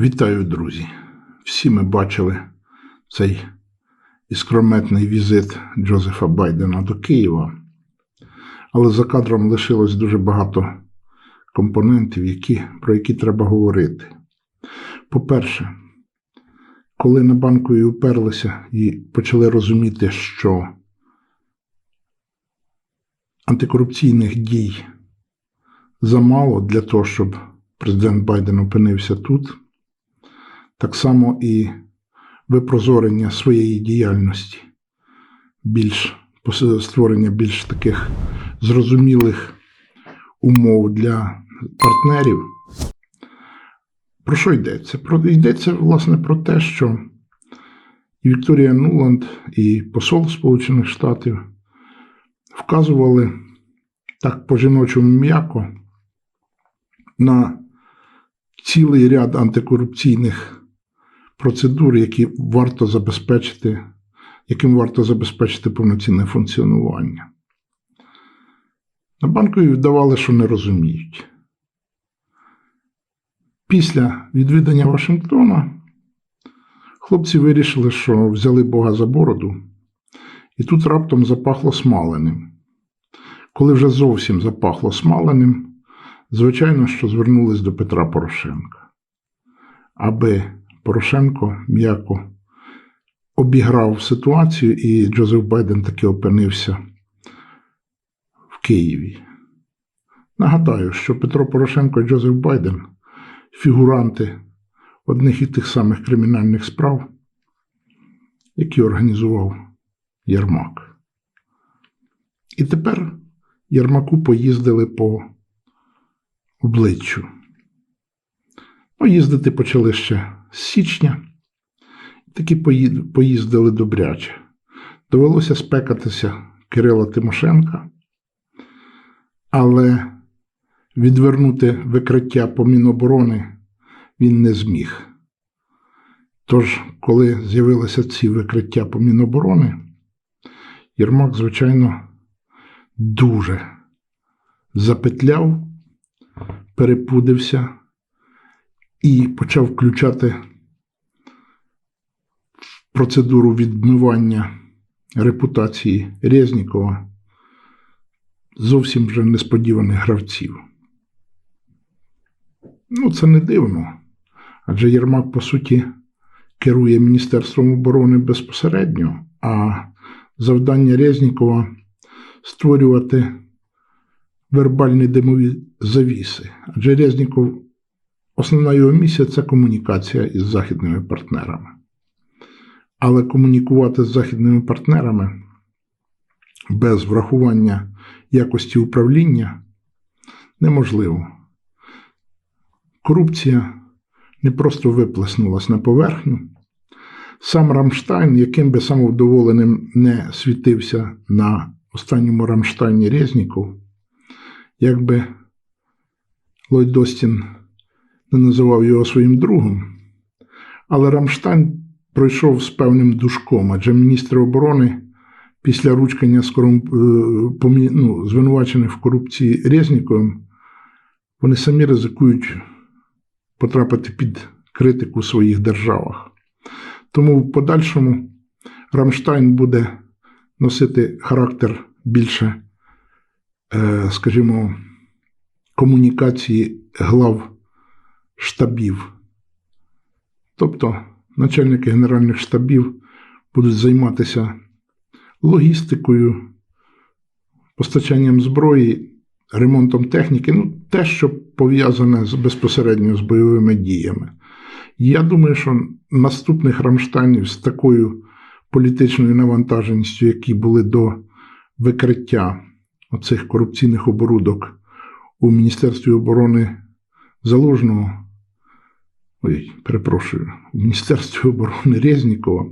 Вітаю, друзі! Всі ми бачили цей іскрометний візит Джозефа Байдена до Києва, але за кадром лишилось дуже багато компонентів, які, про які треба говорити. По-перше, коли на банкові уперлися і почали розуміти, що антикорупційних дій замало для того, щоб президент Байден опинився тут так само і випрозорення своєї діяльності, більш створення більш таких зрозумілих умов для партнерів. Про що йдеться? Про, йдеться, власне, про те, що Вікторія Нуланд, і посол Сполучених Штатів вказували так по-жіночому м'яко на цілий ряд антикорупційних процедур, які варто забезпечити, яким варто забезпечити повноцінне функціонування. На банкові вдавали, що не розуміють. Після відвідання Вашингтона хлопці вирішили, що взяли Бога за бороду, і тут раптом запахло смаленим. Коли вже зовсім запахло смаленим, звичайно, що звернулись до Петра Порошенка, аби Порошенко м'яко обіграв ситуацію, і Джозеф Байден таки опинився в Києві. Нагадаю, що Петро Порошенко і Джозеф Байден фігуранти одних і тих самих кримінальних справ, які організував Єрмак. І тепер Єрмаку поїздили по обличчю. Ну, їздити почали ще з січня. Таки поїздили добряче. Довелося спекатися Кирила Тимошенка, але відвернути викриття по Міноборони він не зміг. Тож, коли з'явилися ці викриття по Міноборони, Єрмак, звичайно, дуже запетляв, перепудився і почав включати процедуру відмивання репутації Резнікова зовсім вже несподіваних гравців. Ну, це не дивно. Адже Єрмак, по суті, керує Міністерством оборони безпосередньо, а завдання Резнікова створювати вербальні димові завіси. Адже Резніков Основна його місія це комунікація із західними партнерами. Але комунікувати з західними партнерами без врахування якості управління неможливо. Корупція не просто виплеснулась на поверхню. Сам Рамштайн, яким би самовдоволеним не світився на останньому Рамштайні Резніков, якби Ллойд Достін не називав його своїм другом. Але Рамштайн пройшов з певним душком, адже міністр оборони після ручкання з корумп... Е, ну, звинувачених в корупції Резніковим, вони самі ризикують потрапити під критику в своїх державах. Тому в подальшому Рамштайн буде носити характер більше, е, скажімо, комунікації глав штабів. Тобто начальники генеральних штабів будуть займатися логістикою, постачанням зброї, ремонтом техніки, ну, те, що пов'язане з, безпосередньо з бойовими діями. Я думаю, що наступних Рамштайнів з такою політичною навантаженістю, які були до викриття оцих корупційних оборудок у Міністерстві оборони Залужного, ой, перепрошую, в Міністерстві оборони Резнікова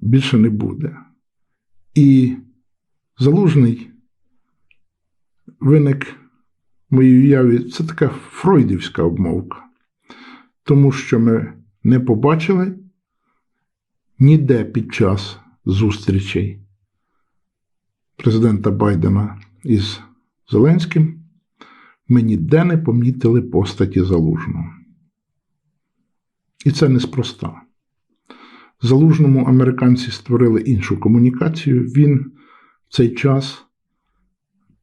більше не буде. І залужний виник в моїй уяві, це така фройдівська обмовка, тому що ми не побачили ніде під час зустрічей президента Байдена із Зеленським. Ми ніде не помітили постаті залужного. І це неспроста. Залужному американці створили іншу комунікацію. Він в цей час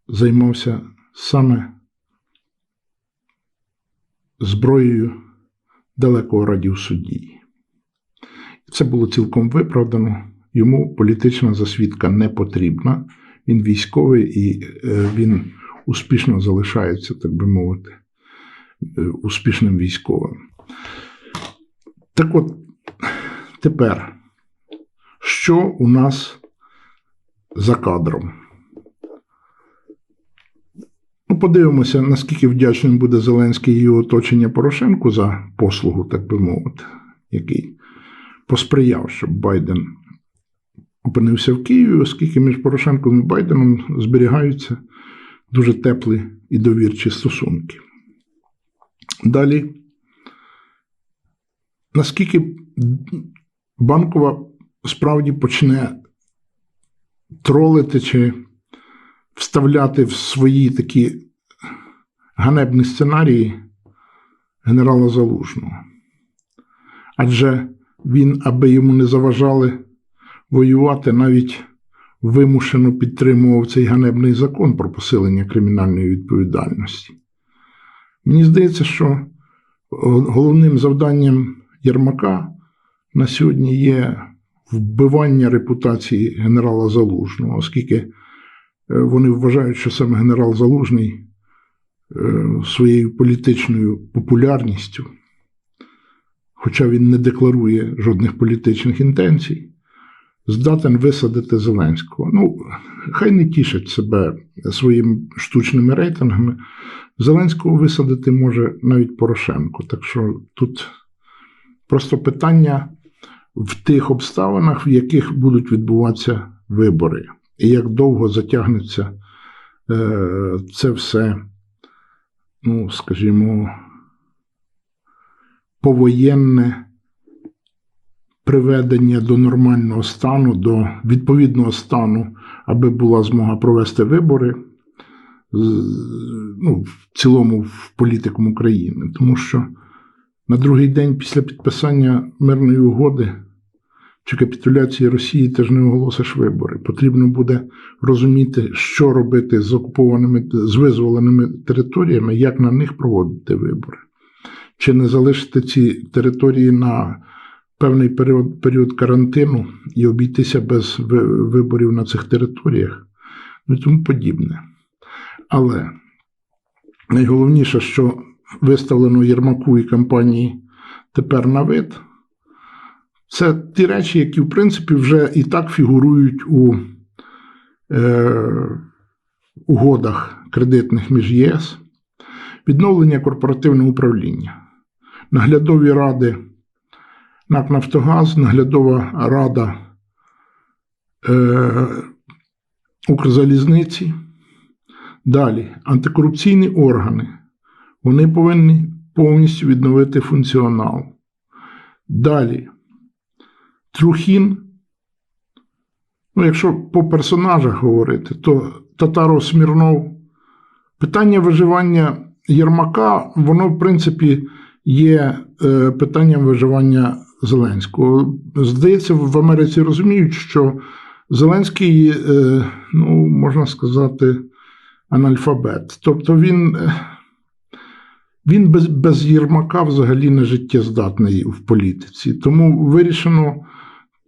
займався саме зброєю далекого радіусу дії. Це було цілком виправдано. Йому політична засвідка не потрібна. Він військовий і е, він успішно залишається, так би мовити, е, успішним військовим. Так от, тепер, що у нас за кадром? Ну, подивимося, наскільки вдячним буде Зеленський і його оточення Порошенку за послугу, так би мовити, який посприяв, щоб Байден опинився в Києві, оскільки між Порошенком і Байденом зберігаються дуже теплі і довірчі стосунки. Далі, наскільки банкова справді почне тролити чи вставляти в свої такі ганебні сценарії генерала Залужного. Адже він, аби йому не заважали воювати, навіть вимушено підтримував цей ганебний закон про посилення кримінальної відповідальності. Мені здається, що головним завданням Єрмака на сьогодні є вбивання репутації генерала Залужного, оскільки е, вони вважають, що саме генерал Залужний е, своєю політичною популярністю, хоча він не декларує жодних політичних інтенцій, здатен висадити Зеленського. Ну, хай не тішить себе своїми штучними рейтингами. Зеленського висадити може навіть Порошенко. Так що тут просто питання в тих обставинах, в яких будуть відбуватися вибори, і як довго затягнеться е, це все, ну, скажімо, повоєнне приведення до нормального стану, до відповідного стану, аби була змога провести вибори ну, в цілому в політикум України. Тому що на другий день після підписання мирної угоди чи капітуляції Росії теж не оголосиш вибори. Потрібно буде розуміти, що робити з окупованими з визволеними територіями, як на них проводити вибори. Чи не залишити ці території на певний період, період карантину і обійтися без виборів на цих територіях, ну і тому подібне. Але найголовніше, що виставлено Єрмаку і компанії тепер на вид, це ті речі, які, в принципі, вже і так фігурують у е, угодах кредитних між ЄС, відновлення корпоративного управління, наглядові ради НАК Нафтогаз, наглядова рада е, Укрзалізниці. Далі, антикорупційні органи. Вони повинні повністю відновити функціонал. Далі, Трухін. Ну, якщо по персонажах говорити, то Татаров Смірнов. Питання виживання Єрмака, воно, в принципі, є е, питанням виживання Зеленського. Здається, в Америці розуміють, що Зеленський, е, ну, можна сказати, анальфабет. Тобто він він без без Єрмака взагалі не життєздатний в політиці. Тому вирішено,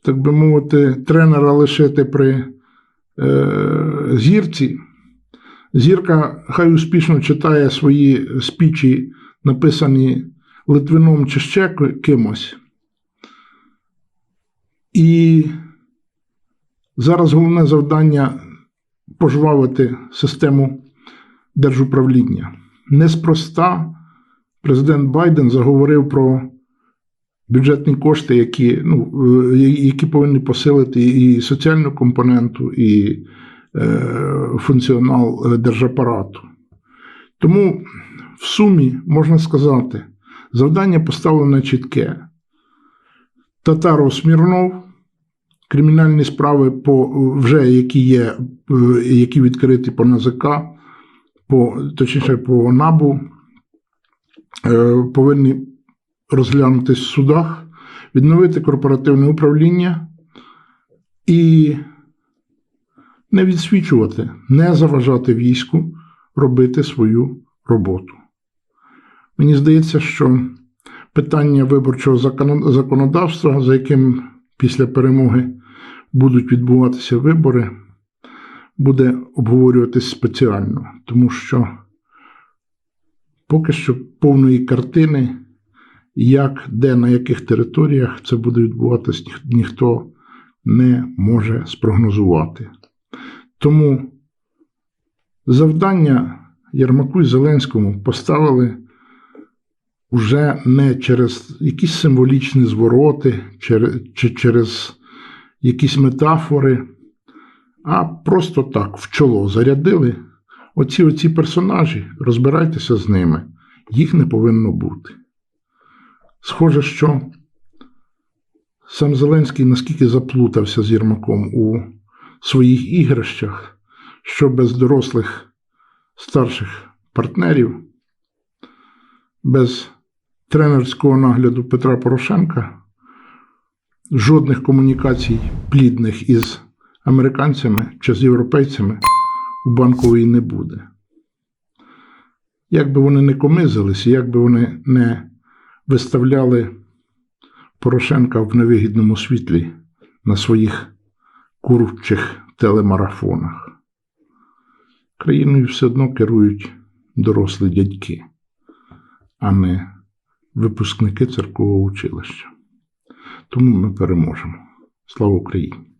так би мовити, тренера лишити при е, зірці. Зірка хай успішно читає свої спічі, написані Литвином чи ще кимось. І зараз головне завдання пожвавити систему держуправління. Неспроста президент Байден заговорив про бюджетні кошти, які ну, е, які повинні посилити і соціальну компоненту, і е, функціонал держапарату. Тому в сумі можна сказати, завдання поставлене чітке. Татаров Смірнов, кримінальні справи, по, вже які є, е, які відкриті по НАЗК, по, точніше по НАБУ, е, повинні розглянутись в судах, відновити корпоративне управління і не відсвічувати, не заважати війську робити свою роботу. Мені здається, що питання виборчого законодавства, за яким після перемоги будуть відбуватися вибори, буде обговорюватись спеціально, тому що поки що повної картини, як, де, на яких територіях це буде відбуватись, ніх- ніхто не може спрогнозувати. Тому завдання Єрмаку і Зеленському поставили вже не через якісь символічні звороти, чи через якісь метафори, а просто так в чоло зарядили. Оці оці персонажі, розбирайтеся з ними, їх не повинно бути. Схоже, що сам Зеленський наскільки заплутався з Єрмаком у своїх ігрищах, що без дорослих старших партнерів, без тренерського нагляду Петра Порошенка, жодних комунікацій плідних із американцями чи з європейцями у банкової не буде. Як би вони не комизилися, як би вони не виставляли Порошенка в невигідному світлі на своїх курчих телемарафонах. Країною все одно керують дорослі дядьки, а не випускники церковного училища. Тому ми переможемо. Слава Україні!